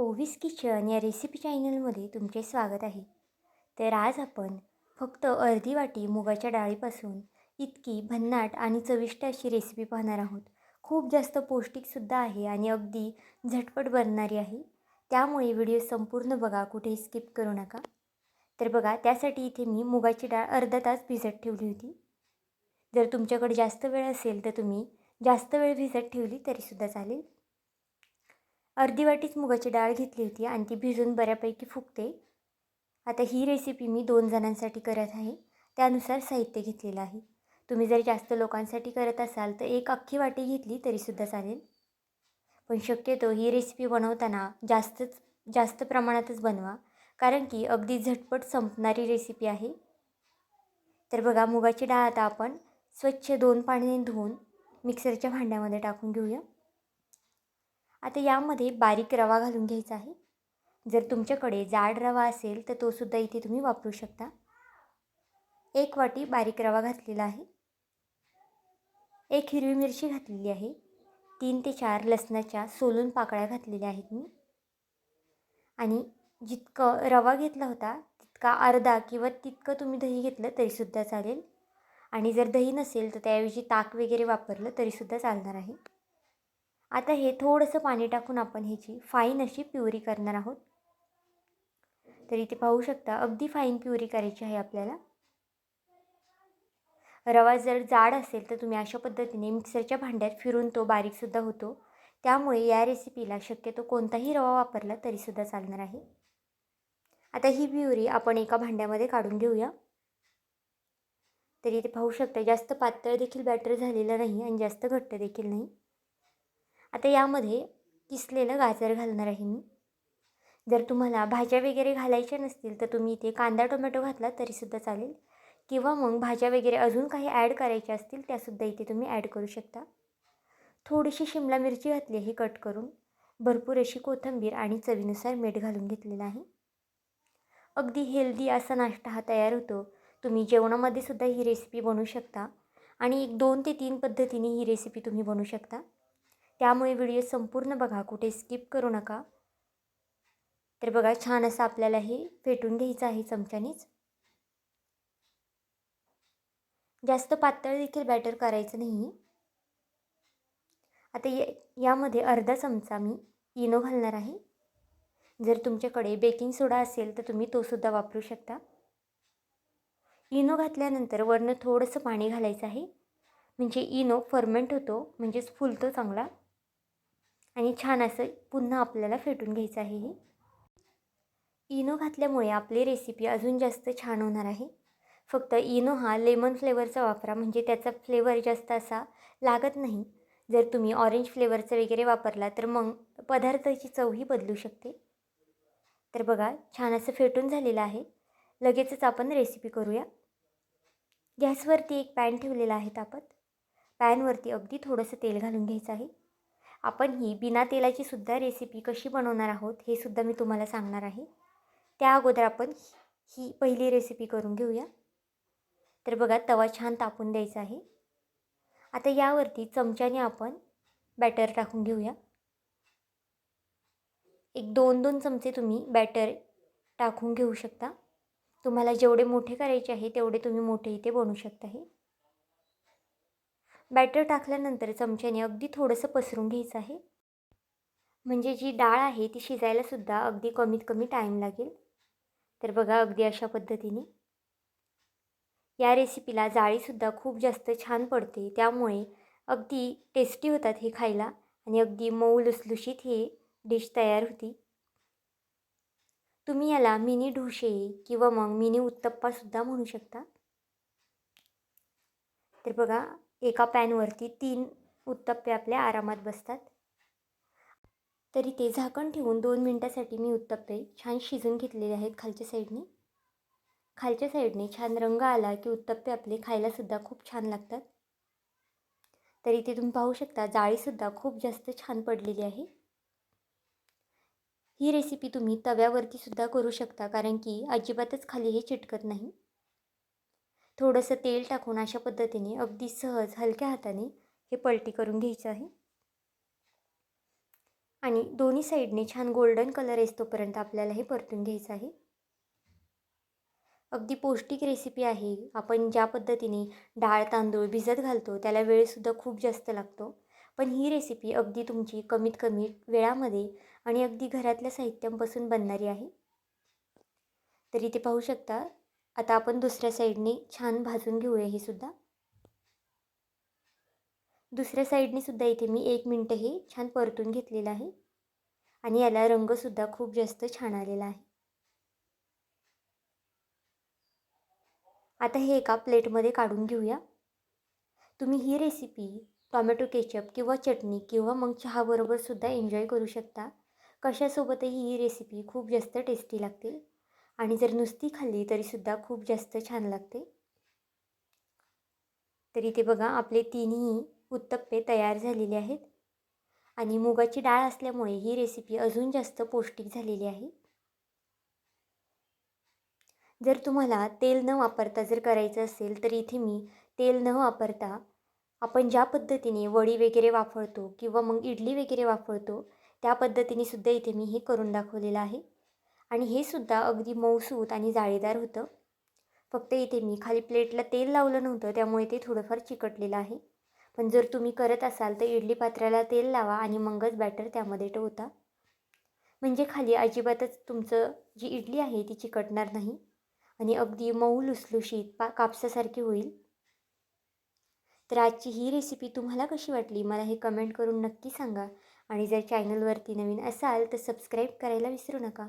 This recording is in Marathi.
ओविस किचन या रेसिपी चॅनलमध्ये तुमचे स्वागत आहे. तर आज आपण फक्त अर्धी वाटी मुगाच्या डाळीपासून इतकी भन्नाट आणि चविष्ट अशी रेसिपी पाहणार आहोत. खूप जास्त पौष्टिकसुद्धा आहे आणि अगदी झटपट बनणारी आहे. त्यामुळे व्हिडिओ संपूर्ण बघा कुठेही स्किप करू नका. तर बघा त्यासाठी इथे मी मुगाची डाळ अर्धा तास भिजत ठेवली होती. जर तुमच्याकडे जास्त वेळ असेल तर तुम्ही जास्त वेळ भिजत ठेवली तरीसुद्धा चालेल. अर्धी वाटीच मुगाची डाळ घेतली होती आणि ती भिजून बऱ्यापैकी फुगते. आता ही रेसिपी मी दोन जणांसाठी करत आहे. त्यानुसार साहित्य घेतलेलं आहे. तुम्ही जर जास्त लोकांसाठी करत असाल तर एक अख्खी वाटी घेतली तरीसुद्धा चालेल. पण शक्यतो ही रेसिपी बनवताना जास्तच जास्त प्रमाणातच बनवा. कारण की अगदी झटपट संपणारी रेसिपी आहे. तर बघा मुगाची डाळ आता आपण स्वच्छ दोन पाण्याने धुवून मिक्सरच्या भांड्यामध्ये टाकून घेऊया. आता यामध्ये बारीक रवा घालून घ्यायचा आहे. जर तुमच्याकडे जाड रवा असेल तर तोसुद्धा इथे तुम्ही वापरू शकता. एक वाटी बारीक रवा घातलेला आहे. एक हिरवी मिरची घातलेली आहे. तीन ते चार लसणाच्या सोलून पाकळ्या घातलेल्या आहेत मी. आणि जितकं रवा घेतला होता तितका अर्धा किंवा तितकं तुम्ही दही घेतलं तरीसुद्धा चालेल. आणि जर दही नसेल तर त्याऐवजी ताक वगैरे वापरलं तरीसुद्धा चालणार आहे. आता हे थोडंसं पाणी टाकून आपण ह्याची फाईन अशी प्युरी करणार आहोत. तर इथे पाहू शकता अगदी फाईन प्युरी करायची आहे आपल्याला. रवा जर जाड असेल तर तुम्ही अशा पद्धतीने मिक्सरच्या भांड्यात फिरून तो बारीकसुद्धा होतो. त्यामुळे या रेसिपीला शक्यतो कोणताही रवा वापरला तरीसुद्धा चालणार आहे. आता ही प्युरी आपण एका भांड्यामध्ये काढून घेऊया. तरी इथे पाहू शकता जास्त पातळ देखील बॅटर झालेलं नाही आणि जास्त घट्ट देखील नाही. आता यामध्ये किसलेलं गाजर घालणार आहे मी. जर तुम्हाला भाज्या वगैरे घालायच्या नसतील तर तुम्ही इथे कांदा टोमॅटो घातला तरीसुद्धा चालेल. किंवा मग भाज्या वगैरे अजून काही ॲड करायच्या असतील त्यासुद्धा इथे तुम्ही ॲड करू शकता. थोडीशी शिमला मिरची घातली आहे कट करून. भरपूर अशी कोथिंबीर आणि चवीनुसार मीठ घालून घेतलेलं आहे. अगदी हेल्दी असा नाश्ता हा तयार होतो. तुम्ही जेवणामध्ये सुद्धा ही रेसिपी बनवू शकता. आणि एक दोन ते तीन पद्धतीने ही रेसिपी तुम्ही बनवू शकता. त्यामुळे व्हिडिओ संपूर्ण बघा कुठे स्किप करू नका. तर बघा छान असं आपल्याला हे फेटून घ्यायचं आहे चमच्यानेच. जास्त पातळ देखील बॅटर करायचं नाही. आता या यामध्ये अर्धा चमचा मी इनो घालणार आहे. जर तुमच्याकडे बेकिंग सोडा असेल तर तुम्ही तोसुद्धा वापरू शकता. इनो घातल्यानंतर वरनं थोडंसं पाणी घालायचं आहे. म्हणजे इनो फर्मेंट होतो म्हणजेच फुलतो चांगला. आणि छान असं पुन्हा आपल्याला फेटून घ्यायचं आहे हे. इनो घातल्यामुळे आपली रेसिपी अजून जास्त छान होणार आहे. फक्त इनो हा लेमन फ्लेवरचा वापरा म्हणजे त्याचा फ्लेवर जास्त असा लागत नाही. जर तुम्ही ऑरेंज फ्लेवरचा वगैरे वापरला तर मग पदार्थाची चवही बदलू शकते. तर बघा छान असं फेटून झालेलं आहे. लगेचच आपण रेसिपी करूया. गॅसवरती एक पॅन ठेवलेला आहे तापत. पॅनवरती अगदी थोडंसं तेल घालून घ्यायचं आहे. आपण ही बिना तेलाची सुद्धा रेसिपी कशी बनवणार आहोत हे सुद्धा मी तुम्हाला सांगणार आहे. त्या अगोदर आपण ही पहिली रेसिपी करून घेऊया. तर बघा तवा छान तापून द्यायचा आहे. आता यावरती चमच्याने आपण बॅटर टाकून घेऊया. एक दोन दोन चमचे तुम्ही बॅटर टाकून घेऊ शकता. तुम्हाला जेवढे मोठे करायचे आहे तेवढे तुम्ही मोठे इथे बनवू शकता हे. बॅटर टाकल्यानंतर चमच्याने अगदी थोडंसं पसरून घ्यायचं आहे. म्हणजे जी डाळ आहे ती शिजायलासुद्धा अगदी कमीत कमी टाईम लागेल. तर बघा अगदी अशा पद्धतीने. या रेसिपीला जाळीसुद्धा खूप जास्त छान पडते. त्यामुळे अगदी टेस्टी होतात हे खायला आणि अगदी मऊ लुसलुशीत हे डिश तयार होती. तुम्ही याला मिनी ढोसे किंवा मग मिनी उत्तप्पासुद्धा म्हणू शकता. तर बघा एका पॅनवरती तीन उत्तप्पे आपल्या आरामात बसतात. तरी ते झाकण ठेवून दोन मिनटासाठी मी उत्तप्पे छान शिजून घेतलेले आहेत खालच्या साईडने. खालच्या साईडने छान रंग आला की उत्तप्पे आपले खायलासुद्धा खूप छान लागतात. तर इथे तुम्ही पाहू शकता जाळीसुद्धा खूप जास्त छान पडलेली आहे. ही रेसिपी तुम्ही तव्यावरतीसुद्धा करू शकता कारण की अजिबातच खाली हे चिटकत नाही. थोडंसं तेल टाकून अशा पद्धतीने अगदी सहज हलक्या हाताने हे पलटी करून घ्यायचं आहे. आणि दोन्ही साईडने छान गोल्डन कलर येतोपर्यंत आपल्याला हे परतून घ्यायचं आहे. अगदी पौष्टिक रेसिपी आहे. आपण ज्या पद्धतीने डाळ तांदूळ भिजत घालतो त्याला वेळसुद्धा खूप जास्त लागतो. पण ही रेसिपी अगदी तुमची कमीत कमी वेळामध्ये आणि अगदी घरातल्या साहित्यांपासून बनणारी आहे. तर इथे पाहू शकता आता आपण दुसऱ्या साईडने छान भाजून घेऊया हे सुद्धा. दुसऱ्या साईडने सुद्धा इथे मी एक मिनटं हे छान परतून घेतलेलं आहे. आणि याला रंगसुद्धा खूप जास्त छान आलेला आहे. आता हे एका प्लेटमध्ये काढून घेऊया. तुम्ही ही रेसिपी टॉमॅटो केचप किंवा चटणी किंवा मग चहाबरोबरसुद्धा एन्जॉय करू शकता. कशासोबतही ही रेसिपी खूप जास्त टेस्टी लागते. आणि जर नुसती खाल्ली तरीसुद्धा खूप जास्त छान लागते. तरी ते बघा आपले तिन्ही उत्तप्पे तयार झालेले आहेत. आणि मुगाची डाळ असल्यामुळे ही रेसिपी अजून जास्त पौष्टिक झालेली आहे. जर तुम्हाला तेल न वापरता जर करायचं असेल तर इथे मी तेल न वापरता आपण ज्या पद्धतीने वडी वगैरे वापरतो किंवा मग इडली वगैरे वापरतो त्या पद्धतीने सुद्धा इथे मी हे करून दाखवलेलं आहे. आणि हे सुद्धा अगदी मऊसूत आणि जाळीदार होतं. फक्त इथे मी खाली प्लेटला तेल लावलं नव्हतं त्यामुळे ते थोडंफार चिकटलेलं आहे. पण जर तुम्ही करत असाल तर इडली पात्राला तेल लावा आणि मगच बॅटर त्यामध्ये ठेवता. म्हणजे खाली अजिबातच तुमचं जी इडली आहे ती चिकटणार नाही आणि अगदी मऊ लुसलुशीत पा कापसासारखी होईल. तर आजची ही रेसिपी तुम्हाला कशी वाटली? मला हे कमेंट करून नक्की सांगा. आणि जर चॅनलवरती नवीन असाल तर सबस्क्राईब करायला विसरू नका.